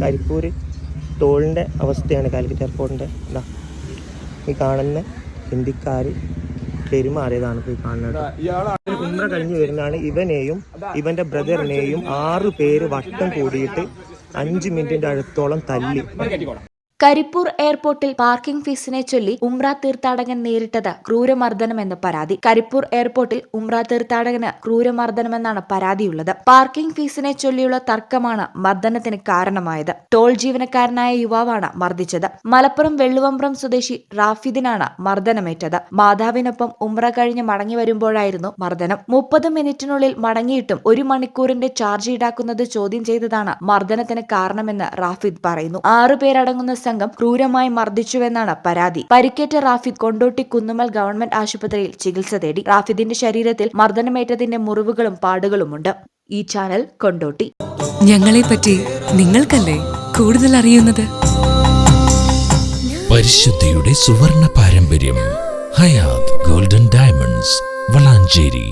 കരിപ്പൂർ തോളിന്റെ അവസ്ഥയാണ് കാലിക്കറ്റ് എയർപോർട്ടിന്റെ എന്താ ഈ കാണുന്ന ഹിന്ദിക്കാർ പെരുമാറിയതാണ് ഇപ്പോൾ ഈ കാണുന്നത്. ഉമ്ര കഴിഞ്ഞ് വരുന്നതാണ് ഇവനെയും ഇവന്റെ ബ്രദറിനെയും ആറ് പേര് വട്ടം കൂടിയിട്ട് അഞ്ച് മിനിറ്റിന്റെ അടുത്തോളം തല്ലി. കരിപ്പൂർ എയർപോർട്ടിൽ പാർക്കിംഗ് ഫീസിനെ ചൊല്ലി ഉംറ തീർത്ഥാടകൻ നേരിട്ടത് ക്രൂരമർദ്ദനമെന്ന് പരാതി. കരിപ്പൂർ എയർപോർട്ടിൽ ഉംറ തീർത്ഥാടകന് ക്രൂരമർദ്ദനമെന്നാണ് പരാതിയുള്ളത്. പാർക്കിംഗ് ഫീസിനെ ചൊല്ലിയുള്ള തർക്കമാണ് മർദ്ദനത്തിന് കാരണമായത്. ടോൾ ജീവനക്കാരനായ യുവാവാണ് മർദ്ദിച്ചത്. മലപ്പുറം വെള്ളുവമ്പ്രം സ്വദേശി റാഫിദിനാണ് മർദ്ദനമേറ്റത്. മാതാവിനൊപ്പം ഉംറ കഴിഞ്ഞ് മടങ്ങി വരുമ്പോഴായിരുന്നു മർദ്ദനം. മുപ്പത് മിനിറ്റിനുള്ളിൽ മടങ്ങിയിട്ടും ഒരു മണിക്കൂറിന്റെ ചാർജ് ഈടാക്കുന്നത് ചോദ്യം ചെയ്തതാണ് മർദ്ദനത്തിന് കാരണമെന്ന് റാഫിദ് പറയുന്നു. ആറു പേരടങ്ങുന്ന സംഘം ക്രൂരമായി മർദ്ദിച്ചുവെന്നാണ് പരാതി. പരിക്കേറ്റ റാഫിദ് കൊണ്ടോട്ടി കുന്നുമൽ ഗവൺമെന്റ് ആശുപത്രിയിൽ ചികിത്സ തേടി. റാഫിദിന്റെ ശരീരത്തിൽ മർദ്ദനമേറ്റതിന്റെ മുറിവുകളും പാടുകളുമുണ്ട്. ഈ ചാനൽ കൊണ്ടോട്ടി. ഞങ്ങളെ പറ്റി നിങ്ങൾക്കല്ലേ കൂടുതൽ അറിയുന്നത്? പരിശുദ്ധിയുടെ സുവർണ പാരമ്പര്യം. Hayat golden diamonds Valanchery.